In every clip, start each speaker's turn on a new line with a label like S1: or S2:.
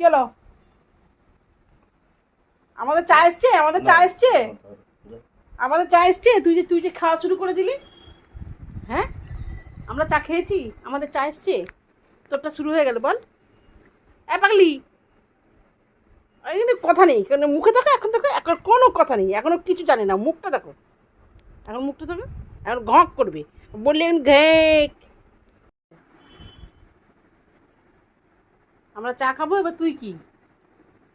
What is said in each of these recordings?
S1: কি হলো? আমাদের চা এসছে? আমাদের চা এসছে? আমাদের চা এসছে? তুই যে তুই যে খাওয়া শুরু করে দিলি? হ্যাঁ? আমরা চা খেয়েছি। আমাদের চা এসছে? তোরটা শুরু হয়ে গেল বল। এ পাগলি! এখানে কথা নেই। কারণ মুখে দেখো এখন দেখো এখন কোনো কথা নেই। এখনও কিছু জানে না। মুখটা দেখো। এখন মুখটা দেখো। এখন ঘঁক করবে। বললেন ঘেক। আমরা চা খাব, এবার তুই কি?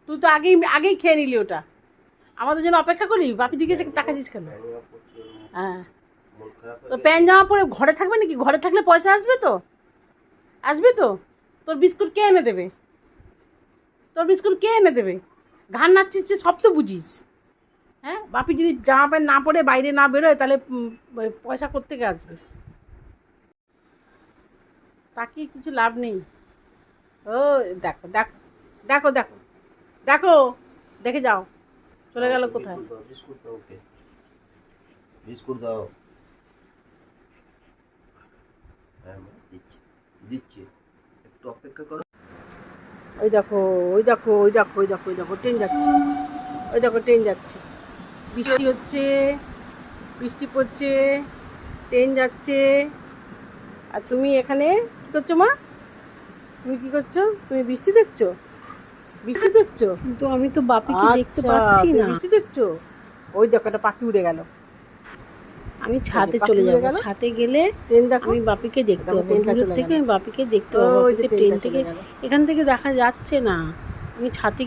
S1: তুই তো আগেই আগেই খেয়ে নিলি ওটা। আমাদের জন্য অপেক্ষা করলি? বাপি দিকে তাকাছিস কেন? হ্যাঁ। তো প্যান্ট জামা পরে ঘরে থাকবে নাকি? ঘরে থাকলে পয়সা আসবে তো? আসবে তো? তোর বিস্কুট কে এনে দেবে? তোর বিস্কুট কে এনে দেবে? ঘান নাচ্ছিস যে সব তো বুঝিস। হ্যাঁ? বাপি যদি জামা প্যান্ট না পরে বাইরে না বেরোয়, তাহলে পয়সা কোত্থেকে আসবে? তাকিয়ে কিছু লাভ নেই। ও দেখো দেখো দেখো দেখো দেখো দেখে যাও চলে গেল কোথায়?
S2: বিস্কুট দাও। ওকে বিস্কুট দাও দিচ্ছি। একটু অপেক্ষা করো।
S1: ওই দেখো ওই দেখো ওই দেখো ওই দেখো ওই দেখো ট্রেন যাচ্ছে। ওই দেখো ট্রেন যাচ্ছে। বৃষ্টি হচ্ছে বৃষ্টি পড়ছে ট্রেন যাচ্ছে। আর তুমি এখানে কী করছ মা? তুমি কি করছ? তুমি বৃষ্টি দেখছ? বৃষ্টি দেখছ?
S3: কিন্তু আমি তো বাপিকে দেখতে
S1: আচ্ছা,
S3: পাচ্ছি না।
S1: বৃষ্টি দেখছ? ওই দেখো একটা পাখি উড়ে গেল।
S3: আমি ছাদে চলে যাব।
S1: ছাতে
S3: ছাদে গেলে
S1: ট্রেন দেখো।
S3: আমি বাপিকে দেখতে পাবো। দূর
S1: চলে
S3: থেকে। আমি বাপিকে দেখতে পাবো। ট্রেন থেকে এখান থেকে দেখা যাচ্ছে না। আমি ছাদে